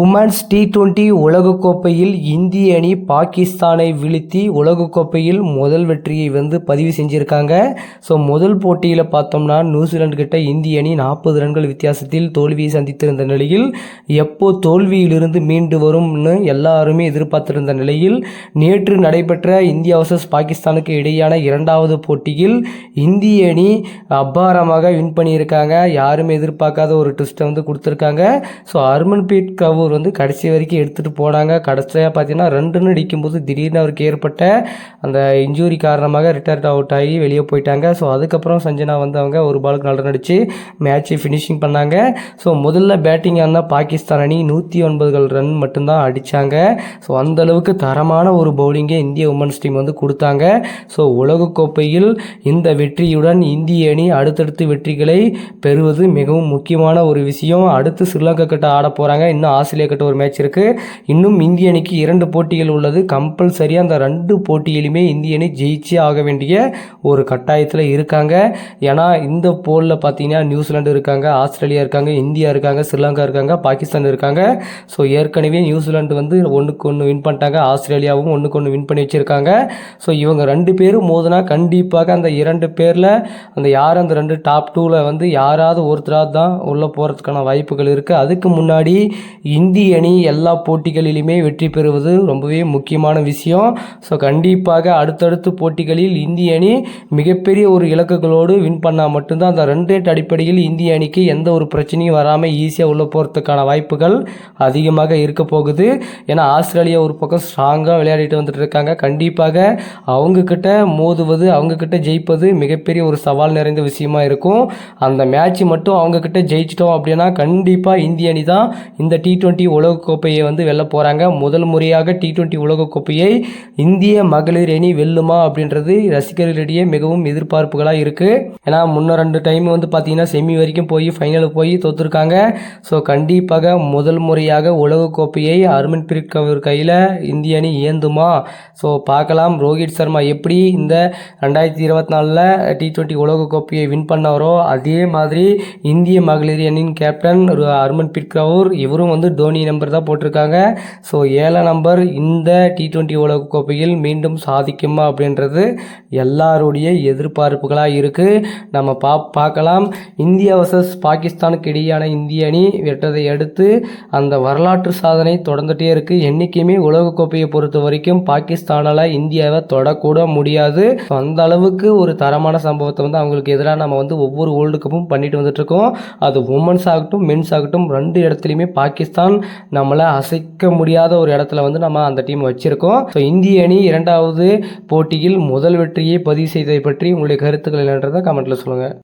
Women's T twenty உலகக்கோப்பையில் இந்திய அணி பாகிஸ்தானை வீழ்த்தி உலகக்கோப்பையில் முதல் வெற்றியை வந்து பதிவு செஞ்சுருக்காங்க. ஸோ முதல் போட்டியில் பார்த்தோம்னா நியூசிலாந்து கிட்ட இந்திய அணி நாற்பது ரன்கள் வித்தியாசத்தில் தோல்வியை சந்தித்திருந்த நிலையில் எப்போ தோல்வியிலிருந்து மீண்டு வரும்னு எல்லாருமே எதிர்பார்த்திருந்த நிலையில் நேற்று நடைபெற்ற இந்தியா வர்சஸ் பாகிஸ்தானுக்கு இடையான இரண்டாவது போட்டியில் இந்திய அணி அபாரமாக வின் பண்ணியிருக்காங்க. யாருமே எதிர்பார்க்காத ஒரு ட்விஸ்ட்டை வந்து கொடுத்துருக்காங்க. ஸோ ஹர்மன்பிரீத் கவுர் வந்து கடைசி வரைக்கும் எடுத்துகிட்டு போனாங்க. கடைசியாக பார்த்தீங்கன்னா ரெண்டுன்னு அடிக்கும்போது திடீர்னு அவருக்கு ஏற்பட்ட அந்த இன்ஜூரி காரணமாக ரிட்டையர்ட் அவுட் ஆகி வெளியே போயிட்டாங்க. ஸோ அதுக்கப்புறம் சஞ்சனா வந்து அவங்க ஒரு பாலுக்கு நல்லா நடிச்சு மேட்ச்சை ஃபினிஷிங் பண்ணாங்க. ஸோ முதல்ல பேட்டிங் ஆனால் பாகிஸ்தான் அணி நூற்றி ஒன்பதுகள் ரன் மட்டும்தான் அடித்தாங்க ஸோ அந்த அளவுக்கு தரமான ஒரு பவுலிங்கை இந்திய உமன்ஸ் டீம் வந்து கொடுத்தாங்க. ஸோ உலகக்கோப்பையில் இந்த வெற்றியுடன் இந்திய அணி அடுத்தடுத்து வெற்றிகளை பெறுவது மிகவும் முக்கியமான ஒரு விஷயம். அடுத்து ஸ்ரீலங்கா கிட்ட ஆட போகிறாங்க இன்னும் ஆசை ஆஸ்திரேலியா கிட்ட ஒரு மேட்ச் இருக்குது இன்னும் இந்திய அணிக்கு இரண்டு போட்டிகள் உள்ளது. கம்பல்சரியாக அந்த ரெண்டு போட்டியிலுமே இந்திய அணி ஜெயிச்சே ஆக வேண்டிய ஒரு கட்டாயத்தில் இருக்காங்க. ஏன்னா இந்த போலில் பார்த்தீங்கன்னா நியூசிலாண்டு இருக்காங்க ஆஸ்திரேலியா இருக்காங்க இந்தியா இருக்காங்க ஸ்ரீலங்கா இருக்காங்க பாகிஸ்தான் இருக்காங்க. ஸோ ஏற்கனவே நியூசிலாந்து வந்து ஒன்றுக்கு ஒன்று வின் பண்ணிட்டாங்க. ஆஸ்திரேலியாவும் ஒன்றுக்கு ஒன்று வின் பண்ணி வச்சுருக்காங்க. ஸோ இவங்க ரெண்டு பேரும் மோதுனா கண்டிப்பாக அந்த இரண்டு பேரில் அந்த யார் அந்த ரெண்டு டாப் டூவில் வந்து யாராவது ஒருத்தராக தான் உள்ளே போகிறதுக்கான வாய்ப்புகள் இருக்குது அதுக்கு முன்னாடி இந்திய அணி எல்லா போட்டிகளிலுமே வெற்றி பெறுவது ரொம்பவே முக்கியமான விஷயம். ஸோ கண்டிப்பாக அடுத்தடுத்து போட்டிகளில் இந்திய அணி மிகப்பெரிய ஒரு இலக்குகளோடு வின் பண்ணால் மட்டும்தான் அந்த ரன் ரேட் அடிப்படையில் இந்திய அணிக்கு எந்த ஒரு பிரச்சனையும் வராமல் ஈஸியாக உள்ளே போகிறதுக்கான வாய்ப்புகள் அதிகமாக இருக்க போகுது. ஏன்னா ஆஸ்திரேலியா ஒரு பக்கம் ஸ்ட்ராங்காக விளையாடிட்டு வந்துட்டு இருக்காங்க. கண்டிப்பாக அவங்கக்கிட்ட மோதுவது அவங்கக்கிட்ட ஜெயிப்பது மிகப்பெரிய ஒரு சவால் நிறைந்த விஷயமா இருக்கும். அந்த மேட்ச் மட்டும் அவங்கக்கிட்ட ஜெயிச்சிட்டோம் அப்படின்னா கண்டிப்பாக இந்திய அணி தான் இந்த டி டுவெண்ட்டி உலகக்கோப்பையை வந்து வெல்ல போகிறாங்க முதல் முறையாக டி டுவெண்ட்டி உலகக்கோப்பையை இந்திய மகளிர் அணி வெல்லுமா அப்படின்றது ரசிகர்களிடையே மிகவும் எதிர்பார்ப்புகளாக இருக்குது ஏன்னா முன்ன ரெண்டு டைம் வந்து பார்த்தீங்கன்னா செமி வரைக்கும் போய் ஃபைனலுக்கு போய் தோற்றுருக்காங்க ஸோ கண்டிப்பாக முதல் முறையாக உலகக்கோப்பையை ஹர்மன்பிரீத் கவுர் கையில் இந்திய அணி ஏந்துமா? ஸோ பார்க்கலாம். ரோஹித் சர்மா எப்படி இந்த ரெண்டாயிரத்தி இருபத்தி நாலில் டி டுவெண்ட்டி உலகக்கோப்பையை வின் பண்ணாரோ? அதே மாதிரி இந்திய மகளிர் அணியின் கேப்டன் ஒரு ஹர்மன்பிரீத் இவரும் வந்து தோனி நம்பர் தான் போட்டிருக்காங்க. ஸோ ஏழாம் நம்பர் இந்த டி டுவெண்ட்டி உலகக்கோப்பையில் மீண்டும் சாதிக்குமா அப்படின்றது எல்லாருடைய எதிர்பார்ப்புகளாக இருக்குது நம்ம பா பார்க்கலாம். இந்தியா வர்சஸ் பாகிஸ்தானுக்கு இடையான இந்திய அணி வெற்றதை அடுத்து அந்த வரலாற்று சாதனை தொடர்ந்துகிட்டே இருக்குது என்றைக்குமே உலகக்கோப்பையை பொறுத்த வரைக்கும் பாகிஸ்தானால் இந்தியாவை தொடக்கூட முடியாது. அந்த அளவுக்கு ஒரு தரமான சம்பவத்தை வந்து அவங்களுக்கு எதிராக நம்ம வந்து ஒவ்வொரு வேர்ல்டு கப்பும் பண்ணிட்டு வந்துட்டுருக்கோம் அது உமன்ஸ் ஆகட்டும் மென்ஸ் ஆகட்டும் ரெண்டு இடத்துலையுமே பாகிஸ்தான் நம்மளை அசைக்க முடியாத ஒரு இடத்துல வந்து நம்ம அந்த டீம் வச்சுருக்கோம். ஸோ இந்திய அணி இரண்டாவது போட்டியில் முதல் வெற்றியை பதிவு செய்ததை பற்றி உங்களுடைய கருத்துக்கள் என்னன்றதை கமெண்ட்டில் சொல்லுங்கள்